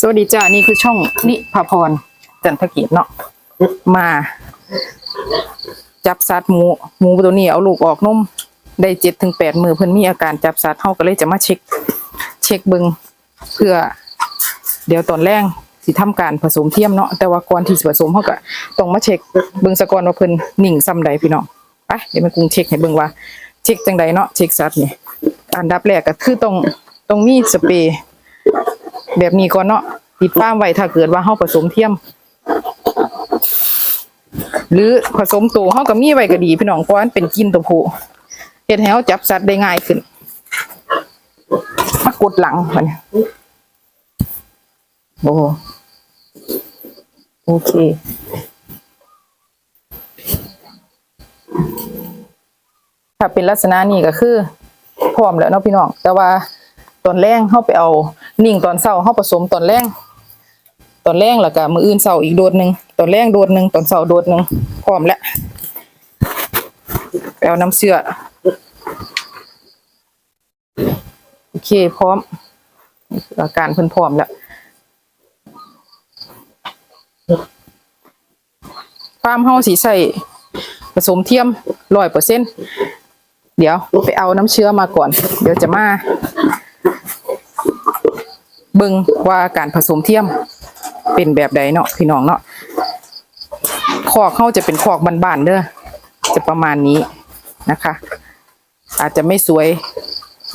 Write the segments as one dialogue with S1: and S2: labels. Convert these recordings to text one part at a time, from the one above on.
S1: สวัสดีจ้านี่คือช่องนิพาพร จันทกิจเนาะมา จับสัตว์หมูหมูตัวนี้เอาลูกออกนุ่มได้เจ็ดถึงแปดมือเพิ่นมีอาการจับสัตว์เฮาก็เลยจะมาเช็ค เช็คเบิงเพื่อ เดี๋ยวตอนแรกสิทำการผสมเทียมเนาะแต่ว่าก่อนที่สิผสมเฮาก็ต้องมาเช็คเบิงสะกอนว่าเพิ่นนิ่งซ้ำใดพี่น้องไปเดี๋ยวแม่กรุงเช็คให้เบิงว่า เช็คจังใดเนาะเช็คสัตว์นี่อันดับแรกก็คือต้องต้องมีสเปรย์ แบบนี้ก่อนเนาะติดป้ามไว้ถ้าเกิดว่าเฮาผสมเทียม หรือผสมตัวเฮาก็มีไว้ก็ดีพี่น้องเพราะมันเป็นกินตัวผู้เฮ็ดให้เฮาจับสัตว์ได้ง่ายขึ้นมากดหลังมันโอ้โอเคถ้าเป็นลักษณะนี้ก็คือพร้อมแล้วเนาะพี่น้อง แต่ว่าตอนแรงเข้าไปเอา นิ่งตอนเช้าเข้าผสมตอนแรงตอนแรงแล้วก็มืออื่นเช้าอีกโดดหนึ่งตอนแรงโดดหนึ่งตอนเช้าโดดหนึ่งพร้อมแล้วไปเอาน้ำเชื่อโอเคพร้อมอาการเพิ่นพร้อมแล้วฟาร์มเฮาสีใส่ผสมเทียมร้อยเปอร์เซ็นเดี๋ยวไปเอาน้ำเชื้อมาก่อน เดี๋ยวจะมา เบิ่งว่าการผสมเทียมเป็นแบบใดเนาะพี่น้องเนาะคอกเข้าจะเป็นคอกบานๆเด้อจะประมาณนี้นะคะ อาจจะไม่สวย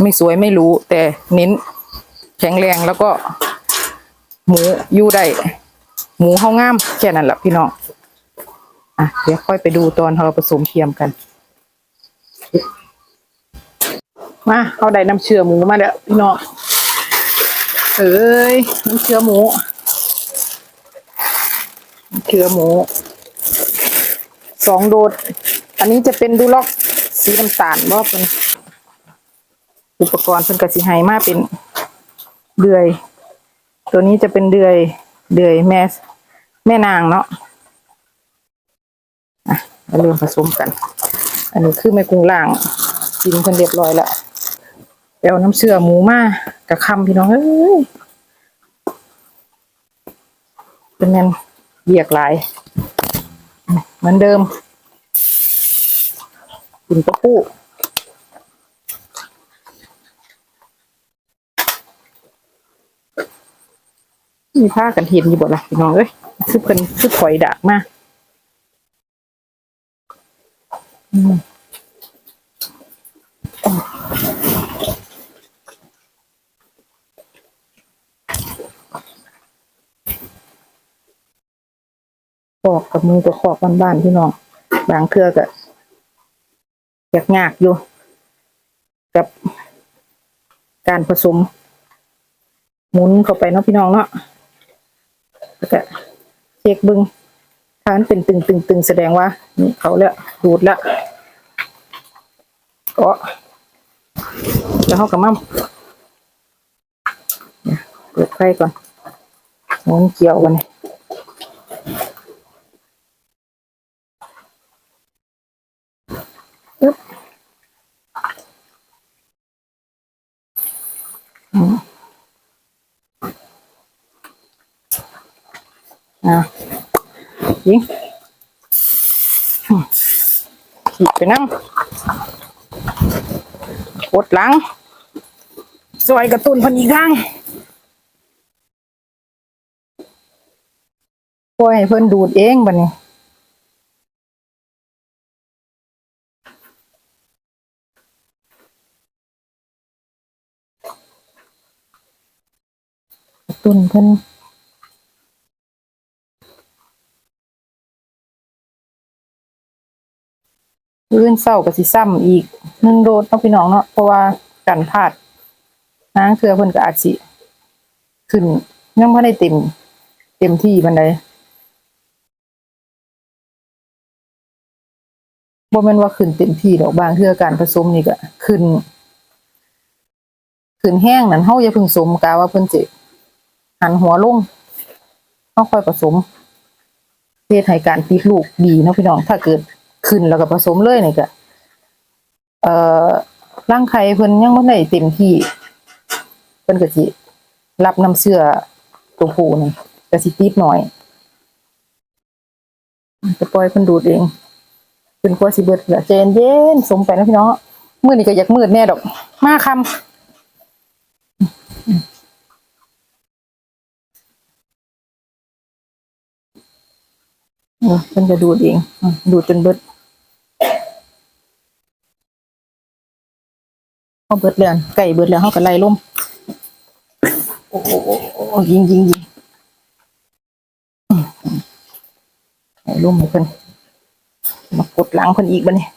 S1: ไม่สวยไม่รู้ แต่เน้นแข็งแรงแล้วก็ หมูยู่ได้หมูเฮางามแค่นั้นแหละพี่น้องอะเดี๋ยวค่อยไปดูตอนเราผสมเทียมกันมาเอาได้น้ำเชื่อหมูมาแล้วพี่น้อง เอ้ยน้ำเชื่อหมูเชื่อหมูสองโดด อันนี้จะเป็นดูล็อกสีน้ำตาลบ่เป็นอุปกรณ์เป็นกระสีไฮมาเป็นเดือย ตัวนี้จะเป็นเดือยเดือยแม่แม่นางเนาะอะมาเริ่มผสมกัน อันนี้คือแม่กรุงล่างกินกันเรียบร้อยแล้ว ปเอาน้ำเชื่อหมูมากระคำพี่น้องเอ้ยเป็นเงินเบียกหลายเหมือนเดิมกินปะปูมีผ้ากันเห็นอยู่บ่ล่ะพี่น้องเอ้ยคือเพิ่นคือถอยดากมากอืม อกกับมือกับขอกบ้านๆพี่น้องบางเครือก็ยากยากอยู่ กับการผสม หมุนเข้าไปเนาะพี่น้องเนาะแล้วก็เช็คบึงถ้ามันเป็นตึงตึงตึงแสดงว่านี่เขาแล้วดูดแล้วก็แล้วเขากับมั่มเปิดไฟก่อนหมุนเกี่ยวกันนี่ปึ๊บ อืมอะยิงอืมขีดไปนั่งกดหลังสวยกระตุนพันอีกครั้งปล่อยให้เพิ่นดูดเองบัดนี้ ตุ้นเพิ่นลื่นเศร้ากับสิซ้ำอีกหนึ่งโดดต้องพี่น้องเนาะเพราะว่ากันพลาดนางเทือเพิ่นก็อาจสิขึ้นยังไม่ได้เต็ม เต็มที่บันไดบ่แม่นว่าขึ้นเต็มที่ดอกบางเทื่อการผสมนี่ก็ขึ้น ขึ้นแห้งนั่นเฮาอย่าพึ่งสมกาว่าเพิ่นสิ หันหัวลงต้องค่อยผสมเพื่อให้การติดลูกดีเนาะพี่น้อง ถ้าเกิดขึ้นแล้วก็ผสมเลยนี่ก็เอ่อร่างไข่เพิ่นยังบ่ได้เต็มที่ เพิ่นก็สิรับน้ำเชื่อตัวผู้นี่กระสิติดหน่อยจะปล่อยเพิ่นดูดเองเป็นกลัวสิเบิดเหลือใจเย็นสมไปนะพี่น้องมือนี่ก็อยากมืดแน่ดอก มาคำ เออเพิ่นจะดูดเองอดูดจนเบิดเขาเบิดแล้วไก่เบิดแล้วเขาก็ไล่ล่มโอ้โหยิงยิงยิงไล่ล่มเพิ่นมากดหลังเพิ่นอีกบัดนี้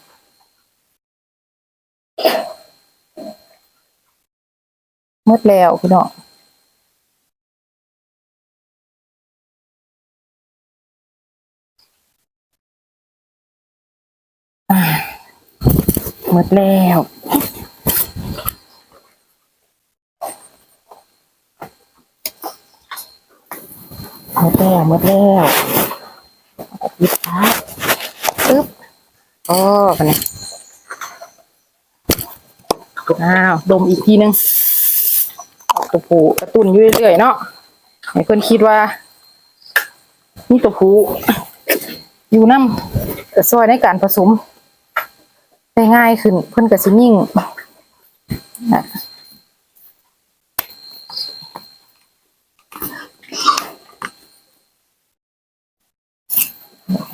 S1: หมดแล้วพี่น้อง หมดแล้วหมดแล้วหมดแล้วปิดฝาปึ๊บอ๋อกันเนี่ยอ้าวดมอีกทีนึงตัวผูกระตุ้นอยู่เรื่อยๆเนาะให้เพื่อนคิดว่า นี่ตัวผูอยู่น้ำกระซอยในการผสม ได้ง่ายขึ้น เพื่อนกระสิยิ่ง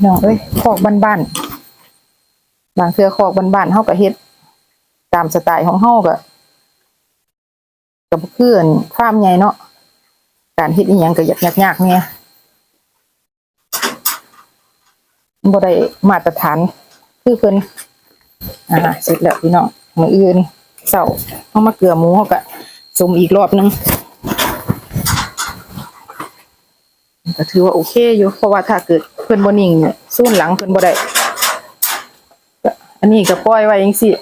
S1: น้องเอ้ยคอกบ้านๆบางเทือคอกบ้านๆเฮาก็เฮ็ด ตามสไตล์ของเฮาก็กับเพื่อนฟาร์มใหญ่เนาะการเฮ็ดอีหยังก็ยากๆเนี่ยบ่ได้มาตรฐานคือเพิ่น อ่าเสร็จแล้วพี่น้องมืออื่นเช้าเฮามาเกลือหมูเฮาก็สมอีกรอบหนึงก็ถือว่าโอเคอยู่เพราะว่าถ้าเกิดเพิ่อนบนิ่งเนี่ยสู้หลังเพิ่อนบ่ได้ก็อันนี้ก็ปล่อยไว้จังซี่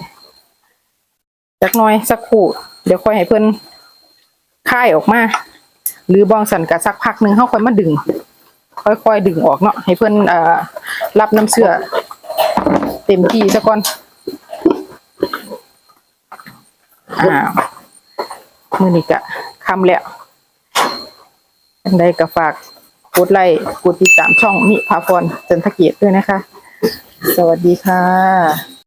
S1: จักน่อยสักคู่เดี๋ยวค่อยให้เพิ่อนคายออกมา หรือบองสันก็สักพักหนึ่งเฮาค่อยมาดึง ค่อยๆดึงออกเนาะให้เพิ่นเอ่อรับน้ำเชื่อเต็มที่ซะก่อน อ้าวมือนี้กะคำแล้วอันใดก็ฝากกดไลค์กดติดตามช่องมิพาพรจันทเกียรติด้วยนะคะ สวัสดีค่ะ